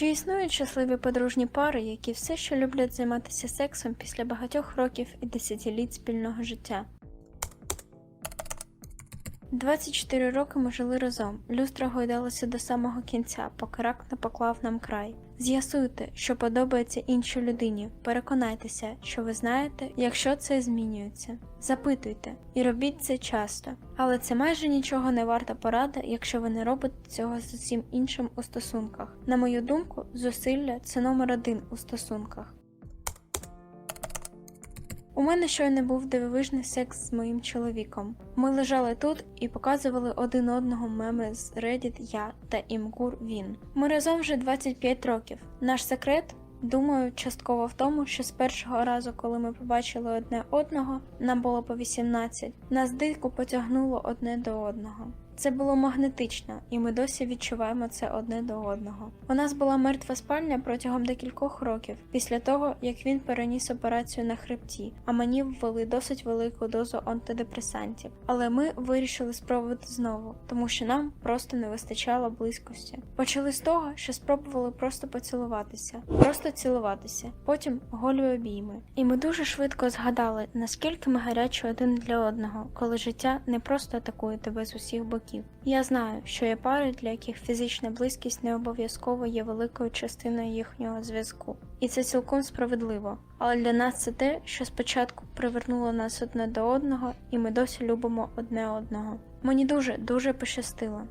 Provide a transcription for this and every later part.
Чи існують щасливі подружні пари, які все ще люблять займатися сексом після багатьох років і десятиліть спільного життя? 24 роки ми жили разом. Люстра гойдалася до самого кінця, поки рак не поклав нам край. З'ясуйте, що подобається іншій людині. Переконайтеся, що ви знаєте, якщо це змінюється. Запитуйте і робіть це часто. Але це майже нічого не варта порада, якщо ви не робите цього з усім іншим у стосунках. На мою думку, зусилля це номер один у стосунках. У мене щойно був дивовижний секс з моїм чоловіком. Ми лежали тут і показували один одного меми з Reddit я та Імгур він. Ми разом вже 25 років. Наш секрет, думаю, частково в тому, що з першого разу, коли ми побачили одне одного, нам було по 18, нас дико потягнуло одне до одного. Це було магнетично, і ми досі відчуваємо це одне до одного. У нас була мертва спальня протягом декількох років після того, як він переніс операцію на хребті, а мені ввели досить велику дозу антидепресантів. Але ми вирішили спробувати знову, тому що нам просто не вистачало близькості. Почали з того, що спробували просто поцілуватися, просто цілуватися, потім голі обійми. І ми дуже швидко згадали, наскільки ми гарячі один для одного, коли життя не просто атакує тебе з усіх боків. Я знаю, що є пари, для яких фізична близькість не обов'язково є великою частиною їхнього зв'язку, і це цілком справедливо. Але для нас це те, що спочатку привернуло нас одне до одного, і ми досі любимо одне одного. Мені дуже дуже пощастило.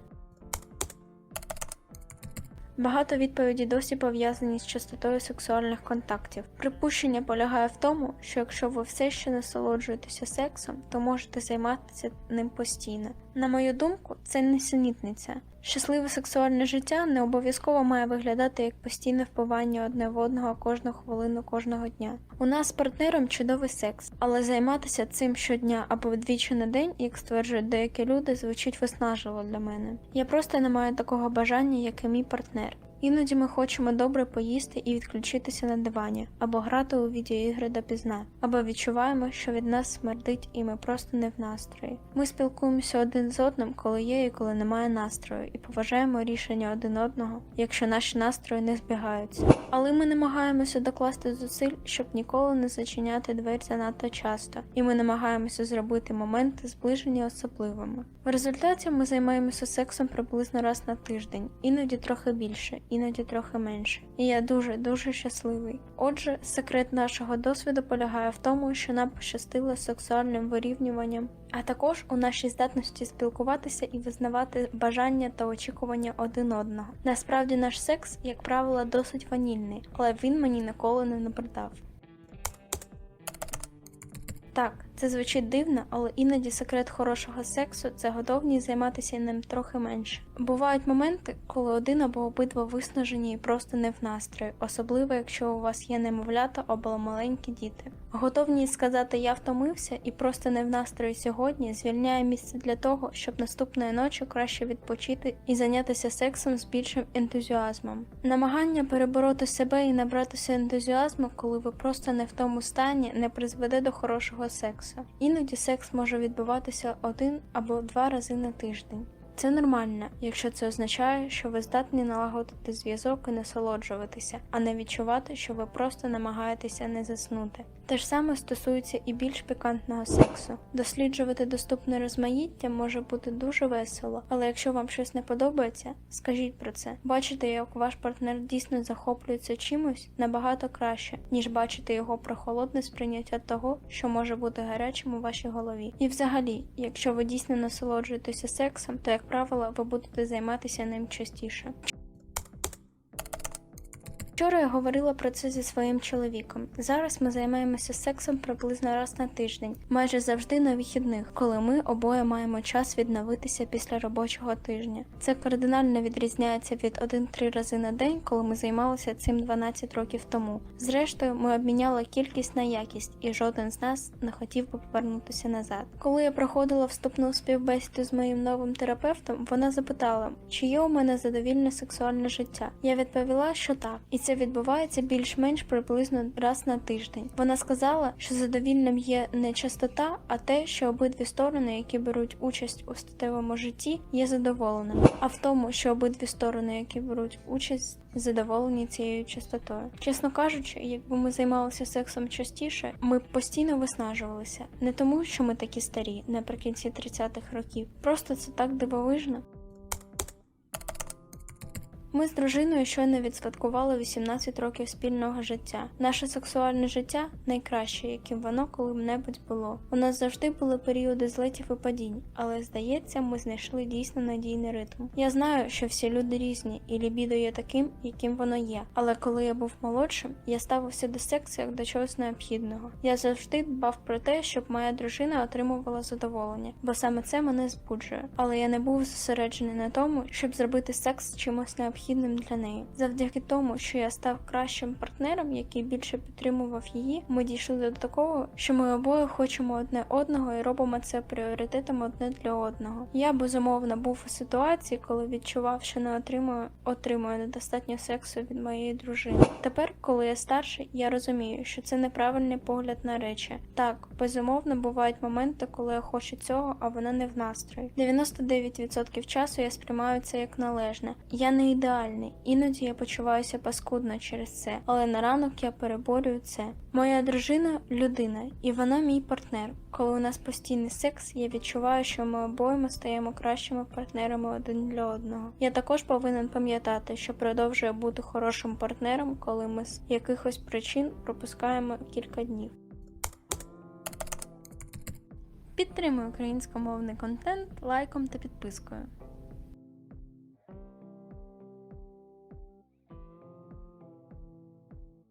Багато відповідей досі пов'язані з частотою сексуальних контактів. Припущення полягає в тому, що якщо ви все ще насолоджуєтеся сексом, то можете займатися ним постійно. На мою думку, це несенітниця. Щасливе сексуальне життя не обов'язково має виглядати як постійне впивання одне в одного кожну хвилину кожного дня. У нас з партнером чудовий секс, але займатися цим щодня або двічі на день, як стверджують деякі люди, звучить виснажливо для мене. Я просто не маю такого бажання, як і мій партнер. Іноді ми хочемо добре поїсти і відключитися на дивані, або грати у відеоігри допізна, або відчуваємо, що від нас смердить і ми просто не в настрої. Ми спілкуємося один з одним, коли є і коли немає настрою, і поважаємо рішення один одного, якщо наші настрої не збігаються. Але ми намагаємося докласти зусиль, щоб ніколи не зачиняти двері занадто часто, і ми намагаємося зробити моменти зближення особливими. В результаті ми займаємося сексом приблизно раз на тиждень, іноді трохи більше, іноді трохи менше. І я дуже дуже щасливий. Отже, секрет нашого досвіду полягає в тому, що нам пощастило сексуальним вирівнюванням, а також у нашій здатності спілкуватися і визнавати бажання та очікування один одного. Насправді наш секс, як правило, досить ванільний, але він мені ніколи не набридав. Так, це звучить дивно, але іноді секрет хорошого сексу це готовність займатися ним трохи менше. Бувають моменти, коли один або обидва виснажені і просто не в настрої, особливо якщо у вас є немовлята або маленькі діти. Готовність сказати я втомився і просто не в настрої сьогодні звільняє місце для того, щоб наступної ночі краще відпочити і зайнятися сексом з більшим ентузіазмом. Намагання перебороти себе і набратися ентузіазму, коли ви просто не в тому стані, не призведе до хорошого сексу. Іноді секс може відбуватися один або два рази на тиждень. Це нормально, якщо це означає, що ви здатні налагодити зв'язок і насолоджуватися, а не відчувати, що ви просто намагаєтеся не заснути. Те ж саме стосується і більш пікантного сексу. Досліджувати доступне розмаїття може бути дуже весело, але якщо вам щось не подобається, скажіть про це. Бачити, як ваш партнер дійсно захоплюється чимось набагато краще, ніж бачити його прохолодне сприйняття того, що може бути гарячим у вашій голові. І взагалі, якщо ви дійсно насолоджуєтеся сексом, то як правило ви будете займатися ним частіше. Вчора я говорила про це зі своїм чоловіком. Зараз ми займаємося сексом приблизно раз на тиждень, майже завжди на вихідних, коли ми обоє маємо час відновитися після робочого тижня. Це кардинально відрізняється від 1-3 рази на день, коли ми займалися цим 12 років тому. Зрештою, ми обміняли кількість на якість, і жоден з нас не хотів би повернутися назад. Коли я проходила вступну співбесіду з моїм новим терапевтом, вона запитала, чи є у мене задовільне сексуальне життя. Я відповіла, що так, і це відбувається більш-менш приблизно раз на тиждень. Вона сказала, що задовільним є не частота, а те, що обидві сторони, які беруть участь у статевому житті, є задоволеними, а в тому, що обидві сторони, які беруть участь, задоволені цією частотою. Чесно кажучи, якби ми займалися сексом частіше, ми б постійно виснажувалися. Не тому, що ми такі старі наприкінці 30-х років. Просто це так дивовижно. Ми з дружиною щойно відсвяткували 18 років спільного життя. Наше сексуальне життя найкраще, яким воно коли-небудь було. У нас завжди були періоди злетів і падінь, але здається, ми знайшли дійсно надійний ритм. Я знаю, що всі люди різні, і лібідо є таким, яким воно є. Але коли я був молодшим, я ставився до сексу як до чогось необхідного. Я завжди дбав про те, щоб моя дружина отримувала задоволення, бо саме це мене збуджує. Але я не був зосереджений на тому, щоб зробити секс чимось необхідним для неї. Завдяки тому, що я став кращим партнером, який більше підтримував її, ми дійшли до такого, що ми обоє хочемо одне одного і робимо це пріоритетом одне для одного. Я безумовно був у ситуації, коли відчував, що не отримую, отримую недостатньо сексу від моєї дружини. Тепер, коли я старший, я розумію, що це неправильний погляд на речі. Так, безумовно, бувають моменти, коли я хочу цього, а вона не в настрої. 99% часу я сприймаю це як належне. Я не ідеальний, іноді я почуваюся паскудно через це, але на ранок я переборюю це. Моя дружина людина, і вона мій партнер. Коли у нас постійний секс, я відчуваю, що ми обоєм стаємо кращими партнерами один для одного. Я також повинен пам'ятати, що продовжує бути хорошим партнером, коли ми з якихось причин пропускаємо кілька днів. Підтримуй українськомовний контент лайком та підпискою.